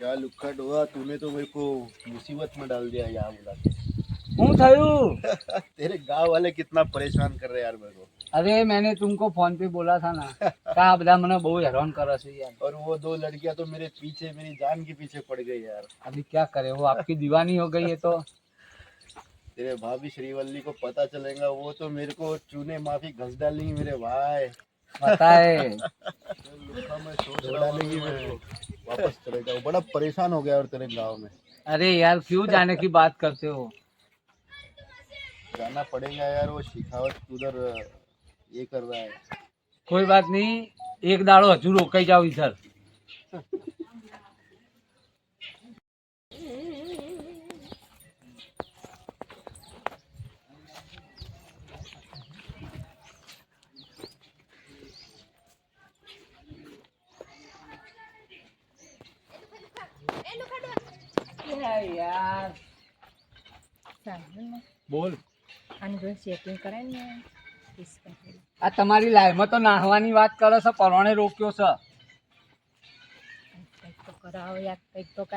क्या लुक्खा डोहा तूने तो मेरे को मुसीबत में डाल दिया यहाँ बुला के શું થયું तेरे गांव वाले कितना परेशान कर रहे हैं यार मेरे को अरे मैंने तुमको फोन पे बोला था ना का આ બધા મને બહુ હેરાન કરે છે યાર और वो दो लड़कियां तो मेरे पीछे मेरी जान के पीछे पड़ गई यार अभी क्या करे वो आपकी दीवानी हो गई है तो तेरे भाभी श्रीवल्ली को पता चलेगा वो तो मेरे को चूने माफी घस डालेंगी मेरे भाई पता है छोड़ डालेंगी मेरे को वापस चले जाओ बड़ा परेशान हो गया और तेरे गांव में अरे यार क्यों जाने की बात करते हो जाना पड़ेगा यार वो शिखावत उधर ये कर रहा है कोई बात नहीं एक दाड़ो हजू रोकाई जाओ इधर यार બોલ. આ તમારી લાઈફમાં તો નાહવાની વાત કરે છે પરવાણે રોક્યો છે.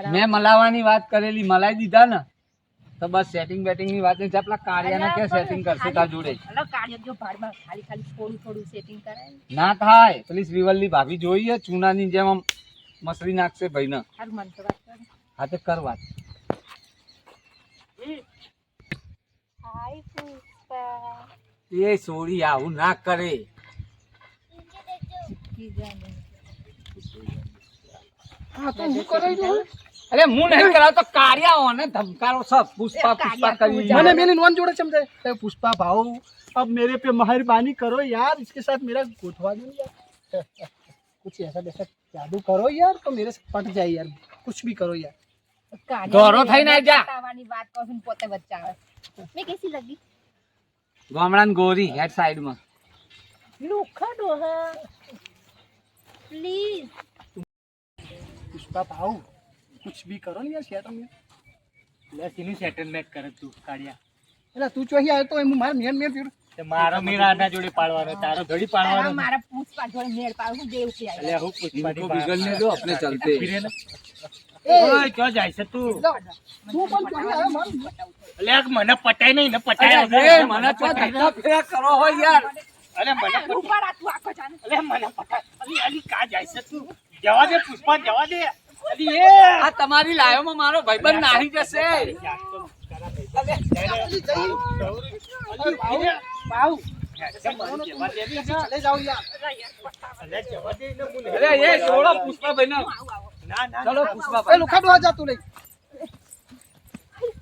મેં મલાવાની વાત કરેલી મલાઈ દીધા ને તો બસ સેટિંગ બેટિંગની વાત નહીં છે આપણા કાર્યને કે સેટિંગ કરશે તાર જોડે? ના. થાય. પેલી રિવલની ભાભી જોઈએ ચૂનાની જેમ આમ મસરી નાખશે ભાઈને. હા તો કર વાત. એ સોરી આવું ના કરે અરે હું નહીં કરાવતો કાર્યા ને ધમકારો સબ પુષ્પા પુષ્પા કરી मैंने मेरी नॉन जोड़े समझे अरे पुष्पा भाऊ अब मेरे पे मेहरबानी करो यार इसके साथ मेरा गोठवा दो यार कुछ ऐसा वैसा जादू करो यार तो मेरे से पट जाए यार कुछ भी करो यार દોરો થઈને જા પોતે વચ્ચે આવે મેં કેસી લગી? ગામડાન ગોરી હેડ સાઈડમાં. લુખા ડોહ પ્લીઝ પુષ્પા ભાઉ કુછ ભી કરો ને યાર શેર તમે. લે તેનું સેટલમેન્ટ કરે તું કાઢ્યા. એટલે તું ચોહી આવ્યો તો એમ મારા મેન મેન ફીરું મારો મીરાના જોડે પાડવાનો તારો ઘડી પાડવાનો. મારા પૂછપા જોડે મેળ પાડું દેવ કે અલે હું પૂછપા કો બિગલ ને દો આપણે ચલતે. ઓય ક્યાં જાય છે તું? તું પણ ચોહી આવ્યો મારું. અલે મને પટાય નહીં ને પટાય મને પટાય ફેરા કરો હો યાર. અલે મને ઉપર આ તું આખો જાને અલે મને પટાય અલી અલી કા જાય છે તું? જવા દે પુષ્પા જવા દે. અલી એ. આ તમારી લાયોમાં મારો ભાઈબંધ નાહી જશે. અલે બાઉ. ચલો પુષ્પાભાઈ ના ચલો પુષ્પાભાઈ. લુખાડવા જતું નહીં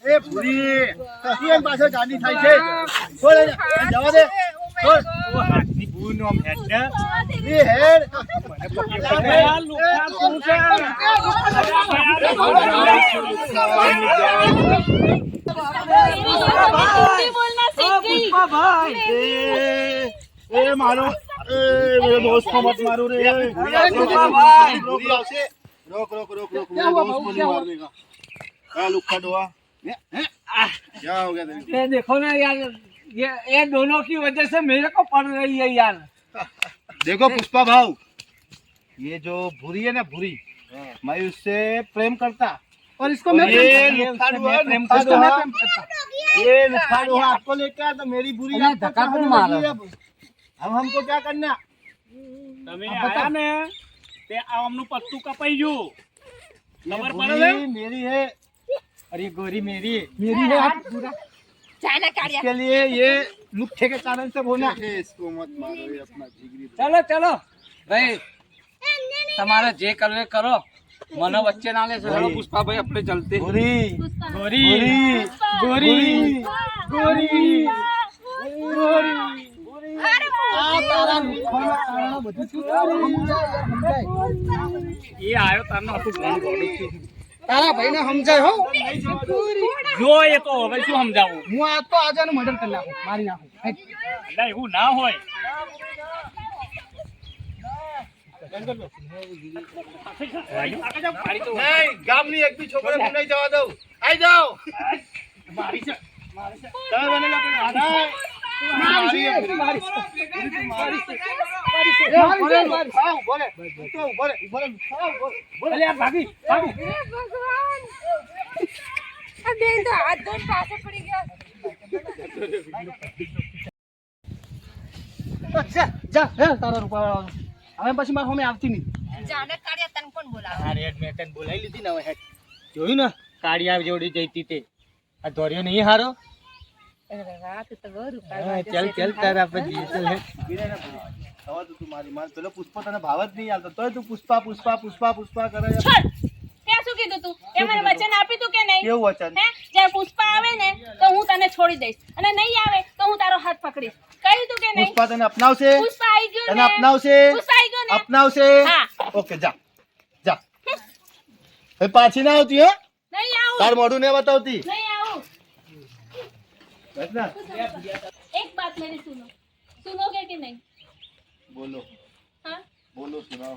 એ પૂરી તું એમ પાછળ ગાડી થાય છે છોડ જવા દે છોડ હાથની ભૂલ નો હેડ એ હેડ એ મારો એ મેરે બોસ કો મત મારો રે રોક રોક રોક રોક રોક રોક બોસ કો નહીં મારને કા આ લુખા ડોવા क्या लुक्खा डोहा क्या हो गया तेरे को? ये देखो ना यार ये ये दोनों की वजह से मेरे को पड़ रही है यार देखो पुष्पा भाव ये जो भूरी है ना भूरी मैं उससे प्रेम करता और इसको और मैं ये प्रेम लुक्खा करता डोहा मैं लुक्खा इसको मैं डोहा प्रेम करता ये लुक्खा डोहा आपको लेके आया तो मेरी बुरी अरे आपको धक्का कहाँ क्यों से मारा? लगी अब? हम हमको क्या करना તમે આયા ને તે આ આમનું પત્તું કપાઈ ગયું ખબર પડે છે भूरी मेरी है અરે ગોરી મેરી मेरी है आप पूरा જાના કાઢ્યા इसके लिए ये लुखे के कारण से बोला इसको मत मारो ये अपना जिगरी ચલો ચલો ભાઈ તમારે જે કરવું એ કરો મને વચ્ચે ના લેશો ચલો પુષ્પાભાઈ આપણે ચલતે गोरी ગોરી गोरी गोरी આ તારા લુખાના કારણે બધું થયું. સમજાય યાર, સમજાય. એ આવ્યો તારનો આખું ગામ દોડું છું. તારા ભાઈ ને સમજાય હો. જો એ તો હવે શું સમજાવું? હું આ તો આજે મર્ડર કરી નાખું. મારી નાખું એટલે એવું ના હોય. ગામની એક બી છોકરો નહીં જવા દઉં. આઈ જાઓ. મારી છે. મારી છે. મારી છે. હા. હા, હે હે, તારા. હવે પછી મારે સામે આવતી નહીં. જાના કાઢ્યા તને કોણ બોલાવે? આ રેડ મેં તને બોલાવી લીધી ને હવે જોયું ને? કાળિયા જોડી જઈતી તે. આ ધોર્યો નહીં હારો? રાત તો હા, ચાલ ચાલ તાર પછી ચાલ બોલો. હવે તો તું મારી. માર પેલો પુષ્પા તને ભાવ જ નહીં આવતો તોય તું પુષ્પા પુષ્પા પુષ્પા પુષ્પા કરે ત્યાં શું કીધું તું? તે મને વચન આપ્યું તું કે નહીં? કેવું વચન? પુષ્પા આવે ને તો હું તને છોડી દઈશ. અને નહીં આવે તો હું તારો હાથ પકડીશ. કહ્યું તું કે નહીં? પુષ્પા અપનાવશે? પુષ્પા ગયો તને અપનાવશે? પુષ્પા આવી ગયો અપનાવશે? હા. ઓકે જા. જા. પાછી ના આવતી હો. નહીં આવું. તાર મોઢું ને બતાવતી. એક વાત મેરી સુનો. કે નહીં? બોલો हाँ બોલો સુનાઓ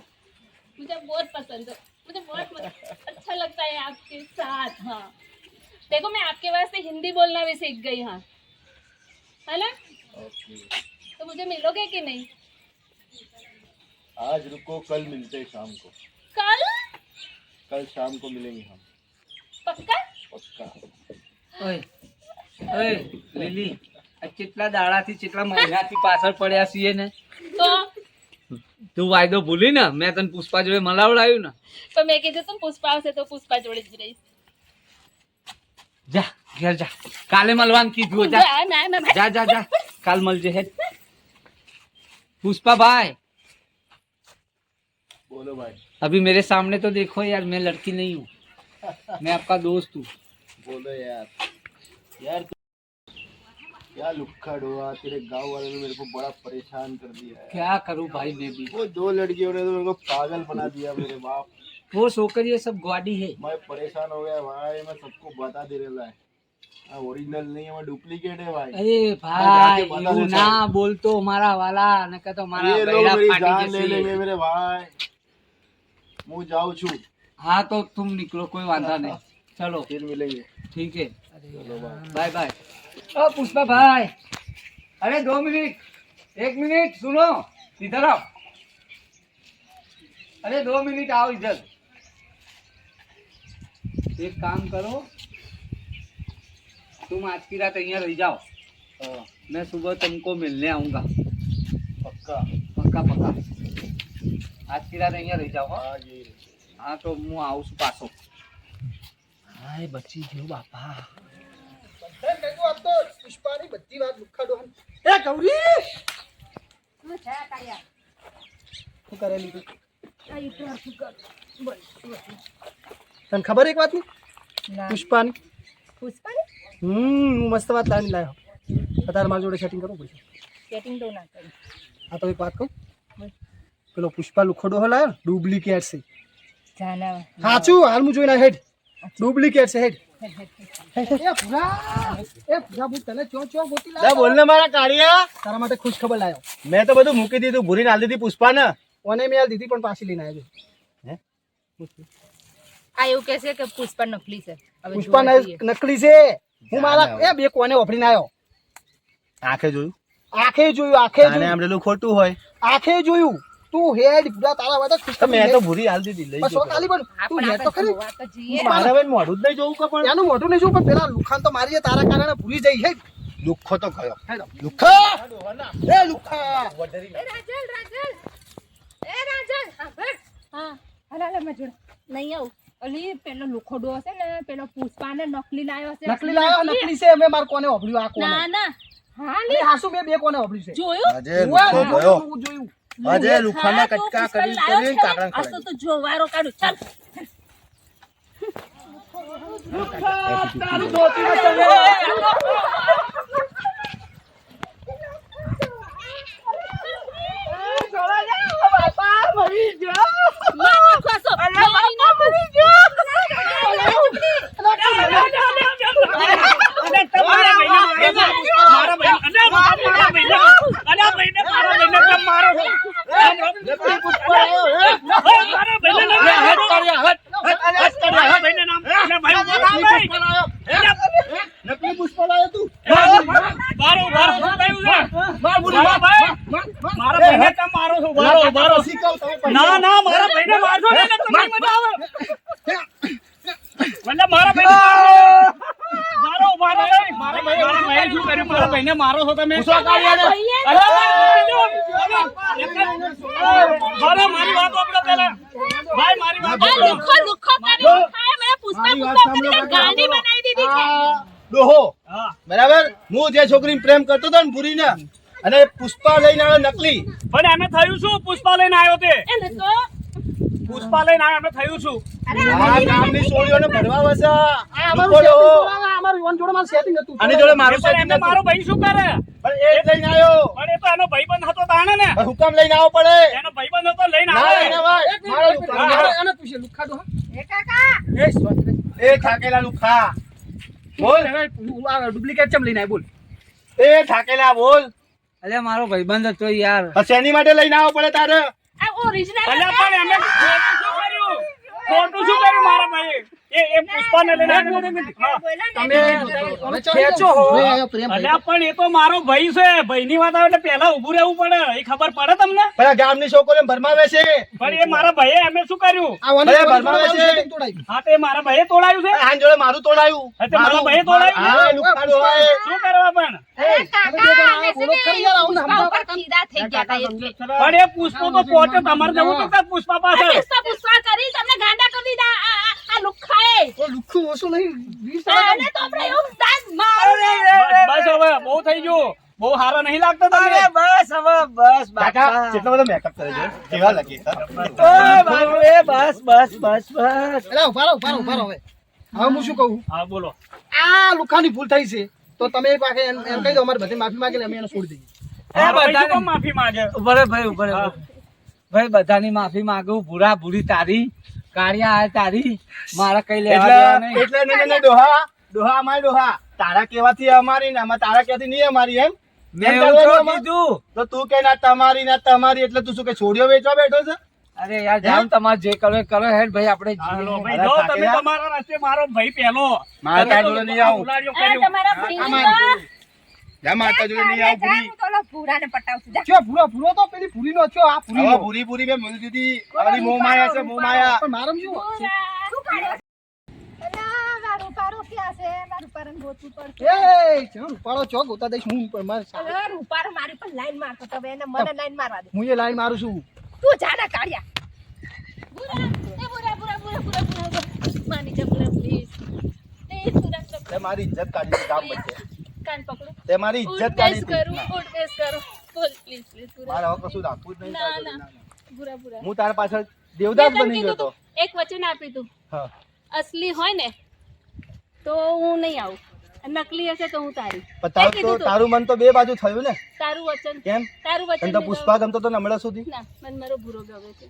मुझे बहुत पसंद है मुझे बहुत मत- अच्छा लगता है आपके साथ हाँ देखो मैं आपके वास्ते हिंदी बोलना भी सीख गई हाँ है ना तो मुझे मिलोगे कि नहीं आज रुको कल मिलते हैं शाम को कल कल शाम को मिलेंगे हम पक्का पक्का ઓય ઓય લીલી આ કેટલા દાડાથી કેટલા મહિનાથી પાછળ પડ્યા છીએ ને तो તું વાયદો ભૂલી ને મેં તને પુષ્પા જોડે મલાવડાવ્યું ને तो मैं कहती तुम पुष्पा से तो पुष्पा जोड़े જ રહીશ જા ઘેર જા કાલે મળવાનું કીધું જા ના, ના, ના, ના. જા જા જા કાલ મળજે હેડ पुष्पा भाई बोलो भाई अभी मेरे सामने तो देखो यार मैं लड़की नहीं हूँ मैं आपका दोस्त हूँ बोलो यार यार तू क्या लुक्खड़ हुआ तेरे गांव वालों ने मेरे को बड़ा परेशान कर दिया है क्या करूँ भाई मैं भी वो दो लड़कियों ने तो मेरे को पागल बना दिया मेरे बाप वो सोकर ये सब ग्वाडी है मैं परेशान हो गया भाई मैं सबको बता दे रहा है ओरिजिनल नहीं है मैं डुप्लीकेट है भाई अरे भाई जाके बता એવું देता ના हूँ। બોલતો મારા વાલા નકર તો મારા ये लोग બૈરા मेरी ફાટી जान ले જશે. लेंगे मेरे भाई હું જાઉં છું हाँ तो तुम निकलो कोई वांधा नहीं चलो फिर मिलेंगे ठीक है बाय बाय ओ पुष्पा भाई अरे दो मिनट एक मिनट सुनो इधर आओ अरे दो मिनट आओ इधर एक काम करो तुम आज की रात यहाँ रह जाओ हाँ, मैं सुबह तुमको मिलने आऊंगा पक्का पक्का पक्का आज की रात અહીંયા રહી જાઓ હો. हाँ यही रहे। હા તો હું આવું છું પાછો હાય બચી ગયો બાપા પુષ્પાની બધી વાત લુખ્ખા એ ગૌરી! શું છે કાળિયા શું કરેલી તું આ ઈટવાર શું કર. બોલ તને ખબર એક વાતની. પુષ્પાની? પુષ્પાની? હમ હું મસ્ત વાત લાવીને લાવ્યો અત્યારે મારી જોડે સેટિંગ કરવું પડશે. સેટિંગ તો ના કરી. આ તો એક વાત કહું. પેલો પુષ્પા લુખોડો ડોહો લાવ્યો ડુપ્લિકેટ છે. જાના સાચું હાલ હું જોઈને હેડ. ડુપ્લિકેટ છે હેડ. તારા માટે ખુશ ખબર લાવ્યો મેં તો બધું મૂકી દીધું ભૂરી નાલ દીધી પુષ્પા ને ઓને મેં દીધી પણ પાછી લઈને આવ્યો. આ એવું કહે છે કે પુષ્પા નકલી છે. પુષ્પા નકલી છે. હું મારા એ બે કોને ઓફરીને આવ્યો આંખે જોયું? આંખે જોયું આંખે જોયું. આમ ખોટું હોય. આંખે જોયું. તું હેડ પૂરા તારા તો મેં તો ભૂરી હાલ દીધી લઈ બસ ખાલી પણ તું પણ હેડ તો ખરી. મારા હવે મોઢું જ નહીં જોવું કે પણ? એનું મોઢું નહીં જોવું પણ પેલા લુખાન તો મારી તારા કારણે ભૂલી જઈ હે. લુખો તો ગયો. હેડ. એ લુખા! એ રાજલ રાજલ. એ રાજલ. હા હાલ હાલ મેં જોડે. નહીં આવું. અલી પેલો લુખોડો હશે ને પેલો પુષ્પા ને નકલી લાવ્યો હશે. નકલી લાવ્યો નકલી છે અમે માર કોને ઓભળ્યું આ કોને? ના ના. હા લે. હાસુ બે બે કોને ઓભળ્યું છે? જોયું? લુખો જોયું. આજે લુખાના કટકા કરી કરી કારણ આ તો તો જો વારો કાઢું ચાલ તારું ધોતી માં ચલે. મારી ખાસો મારી ના મરી ગયો નકલી પુષ્પ લાવ્યો તું પછી કહું તમે પૈસા- ના ના મારા ભાઈને મારશો ને એટલે તમને મજા આવે એટલે મારા ભાઈને મારો ઊભા રહો એ. મારા ભાઈ મારા ભાઈએ શું કર્યું મારા ભાઈને મારો છો તમે ગુસ્સો કાઢી. અરે, મારે મારી વાત આપણે પહેલા ભાઈ મારી વાત આ. લુખો લુખો કરી ખાય મેં પુસ્તક પુસ્તક કરીને ગાંડી બનાવી દીધી છે. ડોહો બરાબર? હું જે છોકરીને પ્રેમ કરતો હતો ને પૂરીને અને પુષ્પા લઈને આવ્યો નકલી. પણ એને થયું શું? પુષ્પા લઈને આવ્યો તે. એને તો પુષ્પા લઈને અમે થયું છું. આ ગામની છોડીઓને ભરવા વસે આ અમારું યુવાન જોડે મારું હતું. જોડે મારું હતું. મારો ભાઈ શું કરે? પણ એ લઈને આવ્યો. પણ એ તો એનો ભાઈબંધ હતો તાણે ને. હુકમ લઈને આવો પડે? એનો ભાઈબંધ હતો લઈને ના લઈને આવે આવાય. મારો લુખા. એને- એને પૂછે, લુખા તો એ કાકા. થાકેલા લુખા. બોલ. ડુપ્લિકેટ ચમ લઈને આય બોલ. એ થાકેલા બોલ. અરે મારો ભાઈબંધ હતો યાર. આ શેની માટે લઈને આવો પડે તારે? ઓરિજિનલ અલ્યા પણ એમે ખોટું શું કર્યું? ખોટું શું કર્યું મારા ભાઈએ? એ એ પુષ્પાને લઈને તમે ખેંચો હો. અલ્યા પણ એ તો મારો ભાઈ છે. ભાઈની વાત આવે એટલે પહેલા ઊભું રહેવું પડે. એ ખબર પડે તમને? પણ ગામની છોકરીઓને ભરમાવે છે. પણ એ મારા ભાઈએ એમે શું કર્યું? આ ભરમાવે છે. setting તોડાઈ ગયું. હા તે મારા ભાઈએ તોડાયું છે? આન જોડે મારું તોડાયું. મારા ભાઈએ તોડાયું? શું કરવા પણ? એ પુષ્પો તો પોતે તમારે જવું તો પુષ્પા પાસે? પુષ્પા કરી તમને ગાંડા કરી દીધા આ આ- આ લુખાએ. ઓ, લુખ્ખું ઓછું નહીં વીસ આને તો આપણે એવું દાંત મારું. બસ બસ હવે બહુ થઈ ગયું. બહુ સારા નહીં લાગતા તમને? બસ હવે બસ કાકા કેટલો બધો મેકઅપ કરે છે? કેવા લાગે? બસ બસ બસ બસ. અરે ઊભા રહો, ઊભા રહો, હવે. હવે હું શું કહું? હા બોલો. આ લુખાની ભૂલ થઈ છે તો તમે એક વાગે એમ કહી દો અમારે બધી માફી માંગી અમે એને છોડી દઈએ. ભાઈ બધાને- માફી માંગે? ઉભરે ભાઈ ઉભરે ભાઈ બધાની માફી માંગુ ભૂરા ભૂરી તારી. કાળિયા આ તારી મારા કઈ લેવા એટલે નહીં. એટલે ને ને ડોહા ડોહા અમારી ડોહા. તારા કેવાથી અમારી ને અમાર તારા કેવાથી નહીં અમારી એમ? મેં? કીધું. તો તું કે ના તમારી ના તમારી એટલે તું શું કે છોડીઓ વેચવા બેઠો છે? અરે યાર જામ તમારે જે કરો એ કરો હેડ ભાઈ આપણે હાલો ભાઈ જો તમે તમારા રસ્તે મારો ભાઈ પહેલો. મારા તમે જોડે નહીં આવું. કર્યું. તમારા ભાઈના જા માતા જોડે નહીં આવું ભૂરી હું તો ઓલા ભૂરાને પટાવશું જા. ચો ભૂરો પૂરો તો પેલી ભૂરીનો ચો આ હવે ભૂરીનો ભૂરી ભૂરી મેં મળી દીધી અમારી મો માયા છે મો માયા પણ મારમ શું? શું? કાઢ્યો? અલા, મારું પારો ક્યાં છે? મારું પારાને ગોતવું પડશે. એ ચમ દઈશ હું પણ મારે અલા, રૂપારો મારી પર લાઈન મારતો તો એને મને લાઈન મારવા દે. હું એ લાઈન મારું છું. તું જાના કાઢ્યા બુરા એ બુરા બુરા બુરા બુરા બુરા બુરા. માની જા બુરા પ્લીઝ પ્લીઝ બુરા મારી ઇજ્જત કાઢી ગામ કાન પકડું. તે મારી ઇજ્જત કાઢી કરું ઉઠ કરું. બોલ પ્લીઝ પ્લીઝ મારા હવે કશું રાખવું જ નહીં ના, ના. બુરા બુરા હું તારા પાછળ દેવદાસ બની ગયો તો. એક વચન આપી તું. હા. અસલી હોય ને તો હું નહીં આવું. નકલી હશે તો હું તારી. પણ તારું તો તું. મન તો બે બાજુ થયું ને. તારું વચન. કેમ? તારું વચન તો પુષ્પા ગમતો તો નમળા સુધી. ના મન મારો ભૂરો ગમે છે.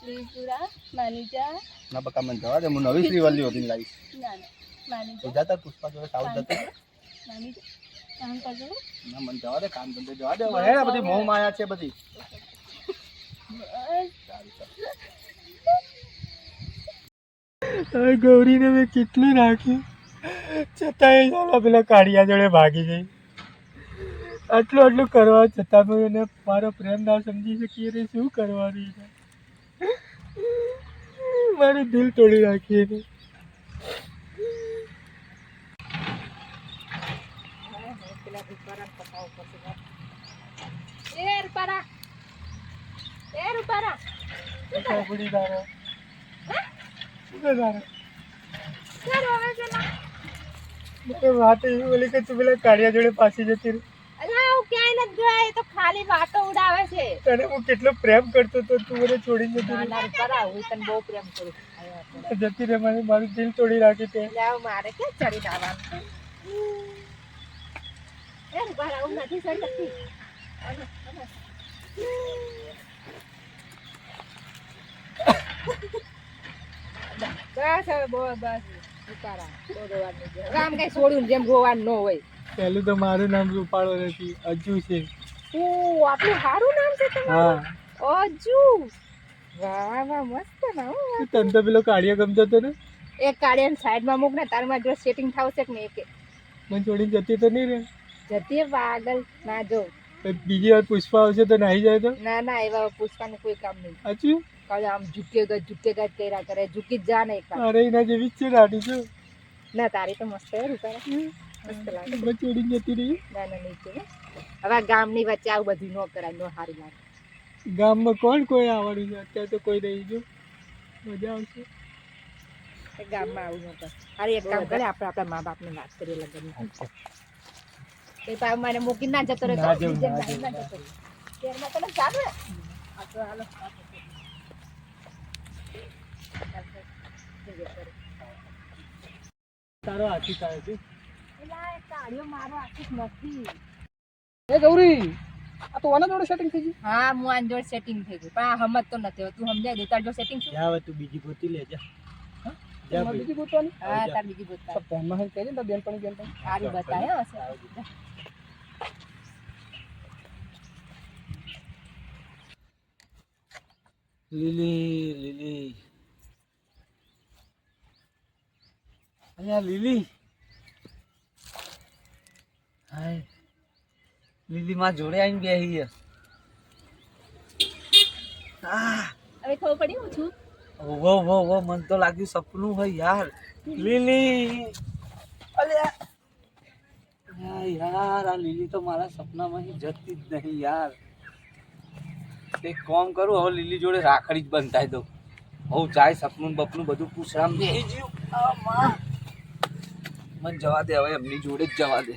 પ્લીઝ પૂરા માની જા. ના બકા મન જવા દે. હું નવી શ્રીવલ્લી હોતી લાવીશ. ના ના માની જા. જા પુષ્પા જોડે સાઉથ જતો કામ કરજો ના મન જવા દે કામ ધંધે જવા દે. હે ને બધી મોહ માયા છે બધી. બસ. ગૌરીને મેં કેટલી રાખી છતાંય ચાલો પેલા કાળિયા જોડે ભાગી ગઈ. આટલું આટલું કરવા છતાં પણ એને મારો પ્રેમ ના સમજી શકીએ એને શું કરવાની છે મારું દિલ તોડી નાખી એને એ રૂપારા એ રૂપારા તારો શું કરે? તારે? ક્યાં રોવે છે ના વાત એવી બોલી કે તું પેલા કાળિયા જોડે પાછી જતી રહી. તો ખાલી વાતો ઉડાવે છે. તને હું કેટલો પ્રેમ કરતો તો તું મને છોડી જતી ના ના રૂપારા હું તને બહુ પ્રેમ કરું જતી રહે મને મારું દિલ તોડી રાખી તે. હવે મારે કે ચડી આવવાનું એ રૂપારા હું નથી ચડી શકતી બસ હવે બહુ બસ. રૂપારા બહુ રોવાનું નથી. હવે આમ કઈ છોડ્યું જેમ રોવાનું ન હોય. પહેલું તો મારું નામ રૂપાળો નથી અજુ છે. ઓ આટલું સારું નામ છે તમારું? અજુ. વાહ વાહ મસ્ત ના તને તો પેલો કાળિયો ગમતો હતો ને? એક કાળિયાને સાઈડમાં મૂક ને તારમાં જો સેટિંગ થાવશે કે નહીં કે મને છોડીને જતી તો નહીં રે જતી પાગલ. ના જો. બીજી વાર પુષ્પા આવશે તો નાહી જાય તો? ના ના એવા પૂછવાનું કોઈ કામ નહીં. સાચું? કાલે આમ ઝુકેગા ઝૂકે જ કર્યા કરે ઝૂકી જા નહીં એક અરે એના જેવી જ છે રાડી છે ના તારી તો મસ્ત હે રૂપા. મસ્ત લાગે. ચોડી જતી રહી. ના ના નહીં છે હવે ગામની વચ્ચે આવું બધું ન કરાય નો સારું લાગે ગામમાં કોણ કોઈ આવવાનું છે? અત્યારે તો કોઈ નહીં જો મજા આવશે. એ ગામમાં આવું ન કર અરે એક કામ કરે આપણે આપણા મા બાપને વાત કરીએ લગ્ન મને મૂકીને ના જતો રહેતો ના જવું, બીજે ના ગાડી જવું, ના જતો તેરમાં તને ચાલે આ તો હાલો. તારો હાથી થાય છે. એલા, એ મારો આખી નથી. એ ગૌરી આ તો આના જોડે સેટિંગ થઈ ગયું. હા હું આની જોડે સેટિંગ થઈ ગયું પણ આ હમત તો નથી તું સમજાય દે તાર જોડે સેટિંગ શું? જા તું બીજી ગોતી લે જા. બીજી ગોતવાની? હા તાર બીજી બોલતા બેન પણ સારું હશે લીલી લીલી. અહીંયા લીલી. હાય. લીલી માં જોડે આવીને આ હવે ખબર પડી હું છું? વો વો વો મન તો લાગ્યું સપનું હોય યાર. લીલી. અલ્યા. યાર આ લીલી તો મારા સપનામાં જતી જ નહીં યાર. એક કોમ કરું હવે લીલી જોડે રાખડી જ બંધાઈ દઉં. હું જાય સપનું બપનું બધું પૂછરામ ગયું મને જવા દે હવે એમની જોડે જ જવા દે.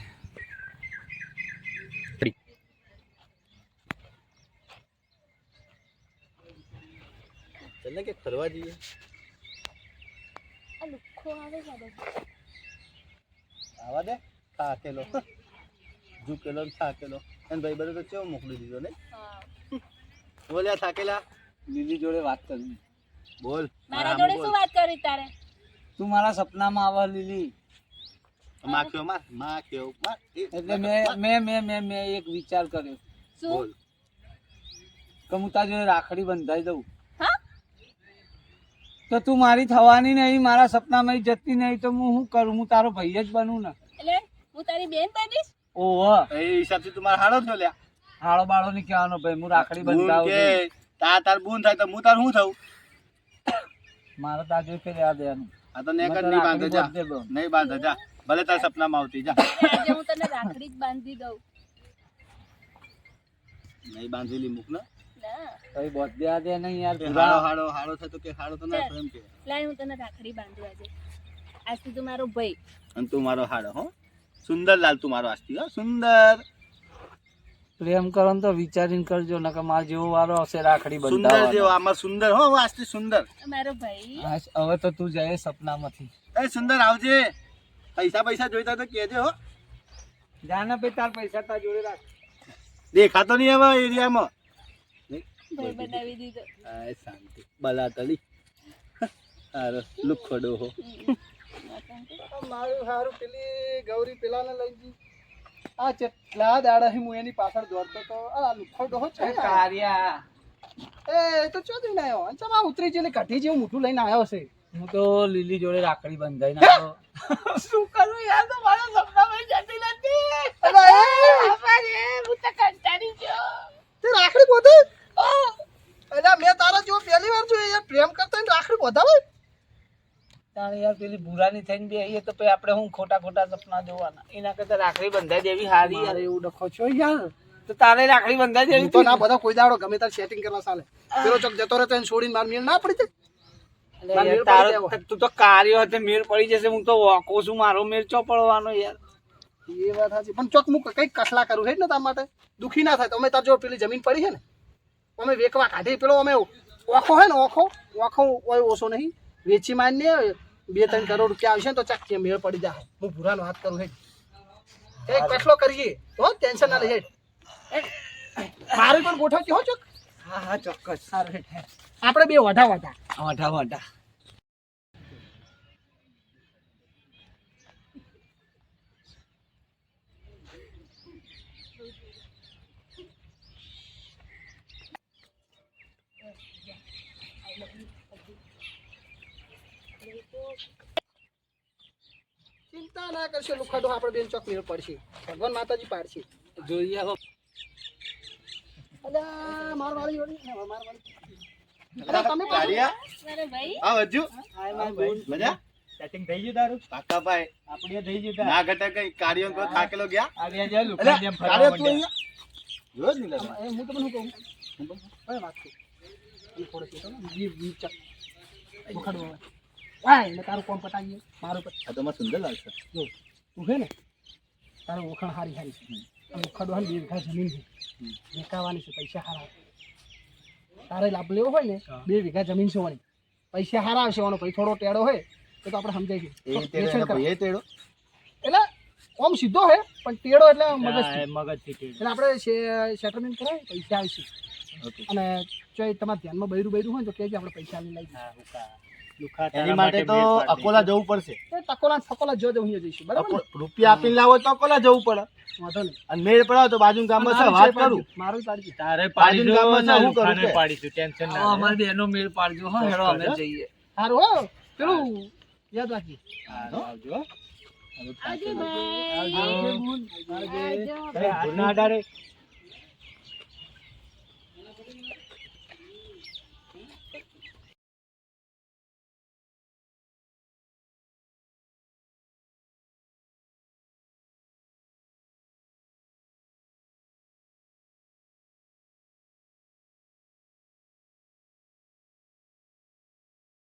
ચાલ ને કે ફરવા જઈએ? આ લુખ્ખો આવે છે આવા દે. થાકેલો. ઝૂકેલો ને થાકેલો. અને ભાઈ બધો તો કેવો મોકલી દીધો ને બોલ્યા થાકેલા? લીલી જોડે વાત કરવી બોલ. મારા જોડે શું વાત કરી તારે? તું મારા સપનામાં આવા લીલી. માખ્યો માર માખ્યો માર? એટલે મેં મેં મેં મેં મેં એક વિચાર કર્યો. શું? બોલ. કે હું તારી જોડે રાખડી બંધાઈ દઉં. તો તું મારી થવાની નહીં મારા સપનામાં જતી નહીં તો હું શું કરું? હું તારો ભાઈ જ બનું ને. એટલે હું તારી બેન બનીશ? ઓહો. એ હિસાબથી તું મારા હાડો થયો લ્યા. હાડો બાળો ની કહેવાનો ભાઈ હું રાખડી બંધાવું કે તાર તાર બૂન થાય તો હું તાર શું થયું મારે તાર કે લેવા દેવાનું. આ તો નેકર નહીં બાંધે જા. નહીં બાંધે જા. ભલે તાર સપનામાં આવતી જા. આજે હું તને રાખડી જ બાંધી દઉં. નહીં બાંધેલી મૂક ને. બોધ દે દે નહીં યાર હાડો હાડો હાડો થાય તો કે હાડો તો ના એમ કે. લાય હું તને રાખડી બાંધું આજે. આજથી તું મારો ભાઈ. અને તું મારો હાડો હો. સુંદર લાલ તું મારો આસ્તી હો સુંદર. પ્રેમ કરો ને તો વિચારીને કરજો નકર માર જેવો વારો આવશે રાખડી સુંદર જેવો બંધાવવાનો આમાં સુંદર હો આસ્તી સુંદર. મારો ભાઈ. હવે તો તું જાય સપનામાંથી. એ સુંદર આવજે. પૈસા પૈસા જોઈતા તો કહેજે હો. જાને પે તાર પૈસા તાર જોડે રાખ. દેખાતો નહીં હવે એરિયામાં. ભાઈ બનાવી દીધો. આ શાંતિ. બલા તલી હારો લુખડો હો. મારું સારું પેલી ગૌરી પેલાને લઈ ગઈ. આ કેટલા દાડા હું એની પાછળ દોડતો તો આ લુખો ડોહો છે કાર્યા. એ તો ચો જઈને આવ્યો ચમ આ ઉતરી જેલી કઢી જેવું મોટું લઈને આવ્યો છે હું તો લીલી જોડે રાખડી બંધાઈ નાખો શું કરું યાર તો મારો સપનામાં જતી નથી. હું તો કંટાળી ગયો. તે રાખડી બોધે? અલ્યા મેં તારા જેવો પહેલી વાર જોયું યાર. પ્રેમ કરતા ને રાખડી બોધાવે તારે યાર પેલી ભૂરાની થઈને બી આવીએ તો પછી આપણે હું ખોટા ખોટા સપના જોવાના? એના કરતા રાખડી બંધાઈ દેવી હારી યાર. એવું ડખો છો યાર? તો તારે રાખડી બંધાઈ દેવી તો ના બધા કોઈ દાડો ગમે તાર સેટિંગ કરવા ચાલે. પેલો ચોક જતો રહે તો એને છોડીને માર મેળ ના પડી જાય. તારો તું તો કાર્યો હતો મેળ પડી જશે. હું તો વોકો છું મારો મેળ ચો પડવાનો યાર? એ વાત સાચી. પણ ચોક હું કંઈક કસલા કરું છે ને તાર માટે? દુખી ના થાય. તમે તાર જો પેલી જમીન પડી છે ને? અમે વેકવા કાઢી પેલો અમે ઓખો હે ને ઓખો? ઓખો ઓય ઓછો નહીં. વેચી મારીને બે ત્રણ કરોડ રૂપિયા આવશે ને તો ચાક મેળ પડી જાય. હું ભૂરાનો વાત કરું હે. એક કસલો કરીએ. તો ટેન્શન ના લઈએ મારે પણ ગોઠવતી હો ચોક. હા હા ચોક્કસ. સારું હેઠ. આપણે બે વઢા વઢા વઢા વાંઢા ચિંતા ના કરશો લુખાડો આપણે બેન ચોક મેળ પડશે. ભગવાન માતાજી પાડશે. જોઈએ હવે. અલ્યા માર વાળી જોડી ને, માર વાળી. અરે તમે પાછું- અરે ભાઈ. આ હજુ? હાય માય બોન મજા? સેટિંગ થઈ ગયું તારું? કાકા ભાઈ આપણે થઈ ગયું ના ઘટે કઈ? કાર્યો કોઈ થાકેલો ગયા? આવ્યા જા લુખા જેમ ફરવા તું જોયો જ નહીં એ હું તમને કહું? હવે વાત કરું. થોડો છે ને, વીસ- વીસ ચક. લુખાડો. એટલે તારું કોમ પતાવીએ મારું આ તો સુંદર લાગશે જો તું છે ને તારું ઓળખાણ હારી હારી છે. આ લુખાડો હે ને બે વીઘા જમીન છે. વેચાવાની છે પૈસા હારા. તારે લાભ લેવો હોય ને બે વીઘા જમીન છે વળી પૈસા હારા આવશે વાનો પછી થોડો ટેડો હોય તો આપણે સમજાય છે તેડો એટલે ઓમ સીધો હે પણ ટેડો એટલે મગજ ટેઢું. એટલે આપણે સેટલમેન્ટ કરાય પૈસા આવશે. અને જો તમારા ધ્યાનમાં બૈરું બૈરું હોય તો કહેજે આપણે પૈસા લઈ. લુખા એની માટે તો અકોલા જવું પડશે. અકોલા સકોલા જો જો અહીંયા જઈશું. બરાબર રૂપિયા આપીને લાવો તો અકોલા જવું પડે. વાંધો નહીં. અને મેળ પડાવો તો બાજુ ગામમાં છે વાત કરું. મારું પાડજો. તારે બાજુ ગામમાં છે, હું કરું? પાડીશું ટેન્શન ના અમાર બેનો મેળ પાડજો હા હેડો અમે જઈએ. સારું હો પેલું યાદ રાખી આવજો હો. આવજો ભાઈ આવજો. આવજો. અરે, હાથ ના અડાડે.